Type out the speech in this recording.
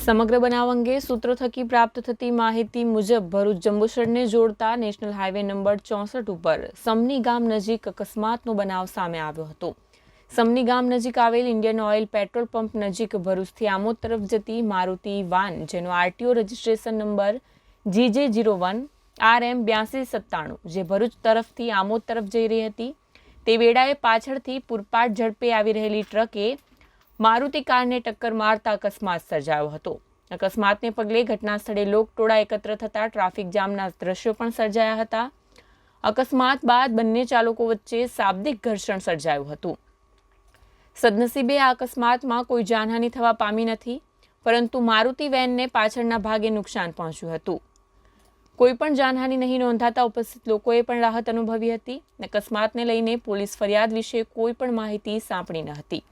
સમગ્ર બનાવ અંગે સૂત્રો થકી પ્રાપ્ત થતી માહિતી મુજબ ભરૂચ જંબુસરને જોડતા નેશનલ હાઈવે નંબર ચોસઠ ઉપર સમની ગામ નજીક અકસ્માતનો બનાવ સામે આવ્યો હતો. સમની ગામ નજીક આવેલ ઇન્ડિયન ઓઇલ પેટ્રોલ પંપ નજીક ભરૂચથી આમોદ તરફ જતી મારુતિ વાન, જેનો RTO registration number GJ zero one R M બ્યાસી સત્તાણું, જે ભરૂચ તરફથી આમોદ તરફ જઈ રહી હતી. તે વેળાએ પાછળથી પૂરપાટ ઝડપે આવી રહેલી ટ્રકે મારુતિ કારને ટક્કર મારતા અકસ્માત સર્જાયો હતો. અકસ્માતને પગલે ઘટના સ્થળે લોકટોળા એકત્ર થતા ટ્રાફિક જામના દ્રશ્યો પણ સર્જાયા હતા. અકસ્માત બાદ બંને ચાલકો વચ્ચે શાબ્દિક ઘર્ષણ સર્જાયું હતું. સદનસીબે આ અકસ્માતમાં કોઈ જાનહાનિ થવા પામી નથી, પરંતુ મારુતિ વેનને પાછળના ભાગે નુકસાન પહોંચ્યું હતું. કોઈ પણ જાનહાનિ નહીં નોંધાતા ઉપસ્થિત લોકોએ પણ રાહત અનુભવી હતી. અકસ્માતને લઈને પોલીસ ફરિયાદ વિશે કોઈ પણ માહિતી સાંપડી ન હતી.